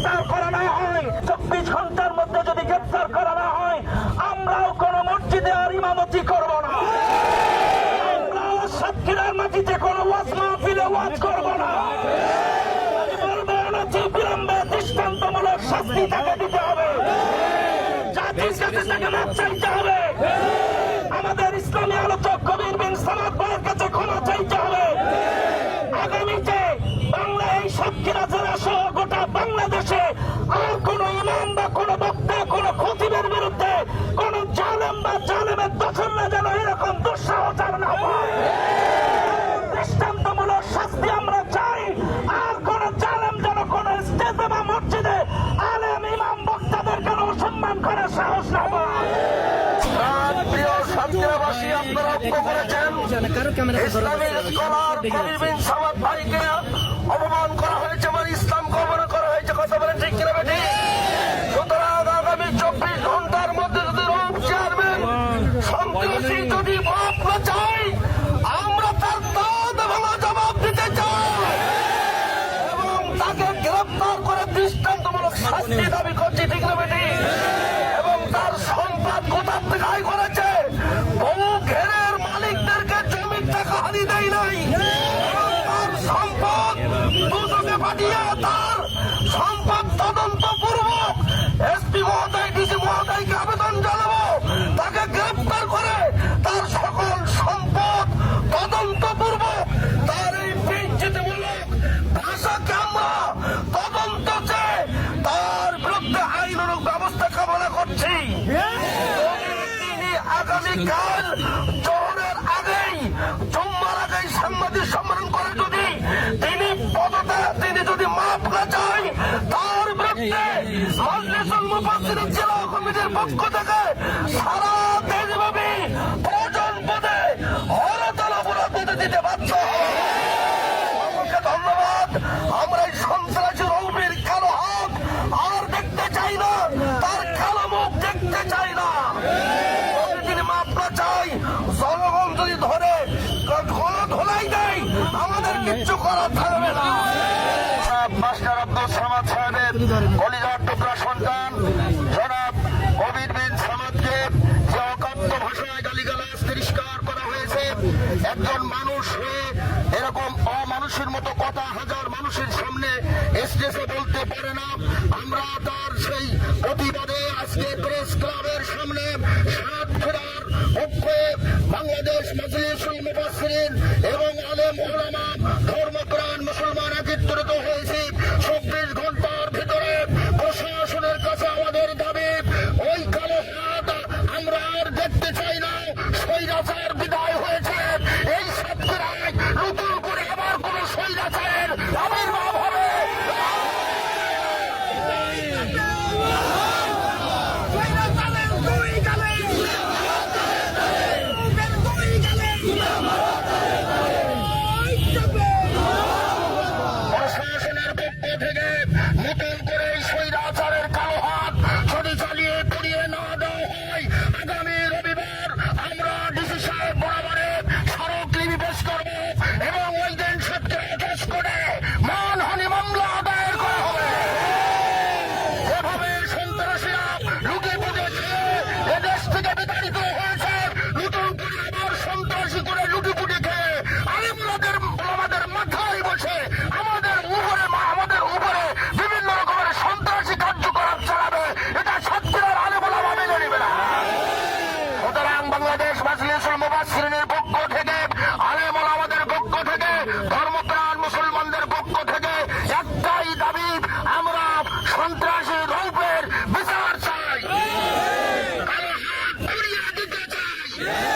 গ্রেপ্তার করা না হয়, চব্বিশ ঘণ্টার মধ্যে যদি গ্রেপ্তার করা না হয়, আমরাও কোন মসজিদে আর ইমামতি করব না। আমরাও সাতক্ষীরার মাটিতে কোন ওয়াজ মাহফিলে ওয়াজ করব না। শাস্তি দিতে হবে। হবে। আমাদের ইসলামী আলোচনা জেলাবাসী আপনারা ঐক্য করেছেন ইসলামী স্কলার ভাইকে অপমান কাল জোহরের আগেই জুম্মার আগেই সাংবাদিক সম্মেলন করে যদি তিনি পদত্যাগ, তিনি যদি মাফ না তার বিরুদ্ধে মজলিসুল মুফাসসিরিন সারা দেশব্যাপী প্রজন পদে হরতাল অবরোধ দিতে বাধ্য মানুষের মতো কথা হাজার মানুষের সামনে স্টেজে বলতে পারে না। আমরা তার সেই প্রতিবাদে আজকে প্রেস ক্লাবের সামনে সাত ফেরার পক্ষে বাংলাদেশ মজলিসুল এবং আলেম ওলামা Yeah.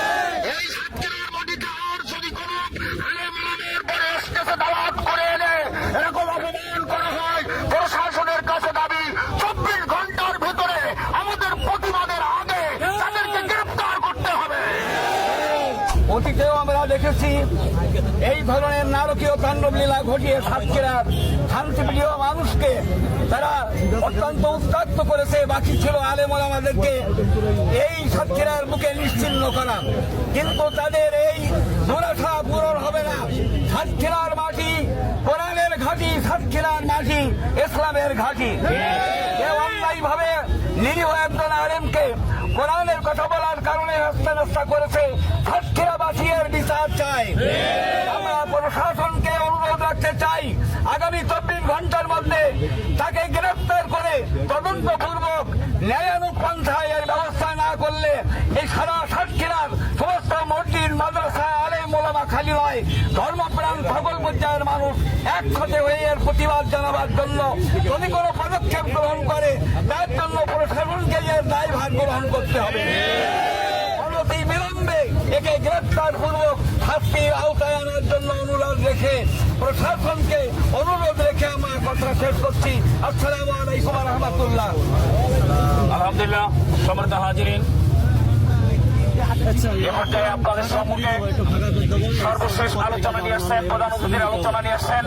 অতীতেও আমরা দেখেছি এই ধরনের নারকীয় তাণ্ডবলীলা ঘটিয়ে সাতক্ষীরা শান্তিপ্রিয় মানুষকে তারা অত্যন্ত উত্তাক্ত করেছে, বাকি ছিল আলেমল আমাদেরকে এই সাতক্ষীরার বুকে নিশ্চিন্ন করা। কিন্তু তাদের এই দুরাশা পূরণ হবে না। সাতক্ষীরার মাটি, কোরআনের ঘাঁটি, সাতক্ষীরার মাটি, ইসলামের ঘাঁটি। ভাবে নিরীহ একজন আলেমকে কোরআনের কথা বলার কারণে রাস্তা রাস্তা করেছে। সাতক্ষীরাবাসী বিচার চাই। আমরা প্রশাসনকে অনুরোধ রাখতে চাই। আগামী চব্বিশ ঘণ্টার মধ্যে তাকে গ্রেফতার করে তদন্তপূর্বক ন্যায়ানুপন্থায় এর ব্যবস্থা না করলে এই সারা সাতক্ষীরার সমস্ত মসজিদ, মাদ্রাসা আলে মোলামা খালি নয়, ধর্মপ্রাণ সকল পর্যায়ের মানুষ একসাথে হয়ে এর প্রতিবাদ জানাবার জন্য যদি কোনো পদক্ষেপ গ্রহণ করে, তার জন্য প্রশাসনকে এর দায়ভার গ্রহণ করতে হবে। একে গ্রেপ্তার পূর্বক শাস্তির আওতায় আনার জন্য অনুরোধ রেখে প্রশাসনকে অনুরোধ রেখে আমার কথা শেষ করছি। আসসালামু আলাইকুম রহমতুল্লাহ। আলহামদুলিল্লাহ সমর্থ হাজিরিন এ পর্যায়ে আপনাদের সম্মুখে সর্বশেষ আলোচনা নিয়ে আসছেন, প্রধান আলোচনা নিয়ে আসছেন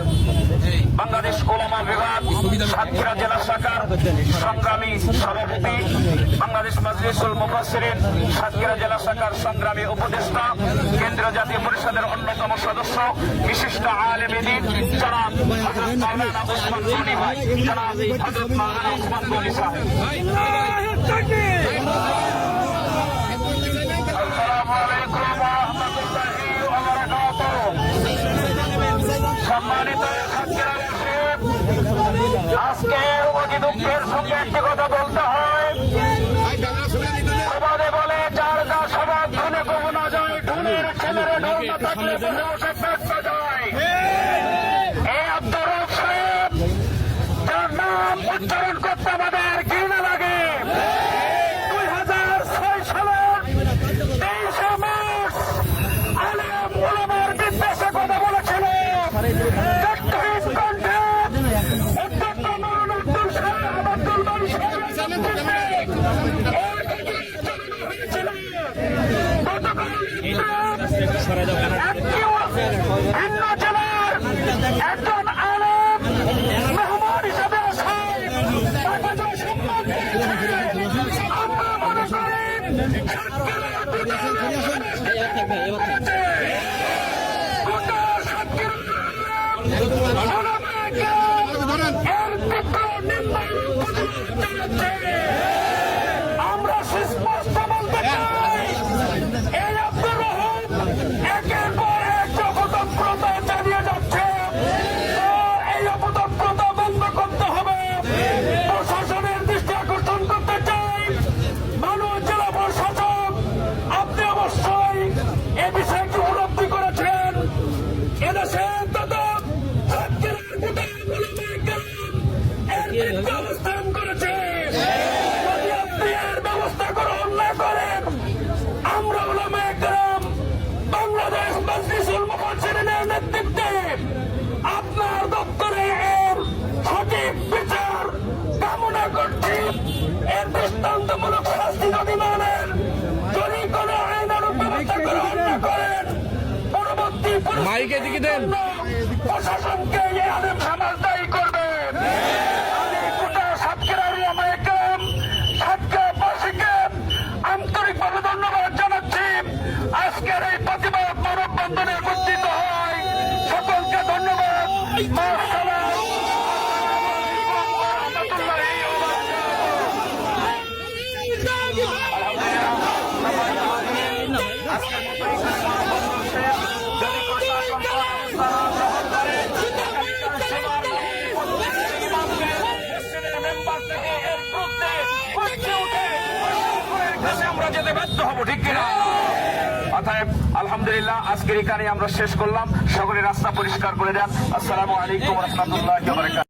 বাংলাদেশ ওলামা বিভাগ, সাতক্ষীরা জেলা শাখার সংগ্রামী সভাপতি, বাংলাদেশ মাজলিসুল মুফাসসিরিন, সাতক্ষীরা জেলা শাখার সংগ্রামী উপদেষ্টা, কেন্দ্রীয় জাতীয় পরিষদের অন্যতম সদস্য, বিশিষ্ট আলেমেদিন জনাব হযরত ভাই, জনাব হযরত মাওলানা ওসমান গনি সাহেব। দুঃখের সঙ্গে একটি কথা বলতে একটি দেন। প্রশাসনকে সমাজ দায়ী করবেন আমরা যেতে বাধ্য হব, ঠিক কিনা? অতএব, আলহামদুলিল্লাহ, আজকের এখানে আমরা শেষ করলাম। সকলে রাস্তা পরিষ্কার করে দেন। আসসালামু আলাইকুম রহমতুল্লাহ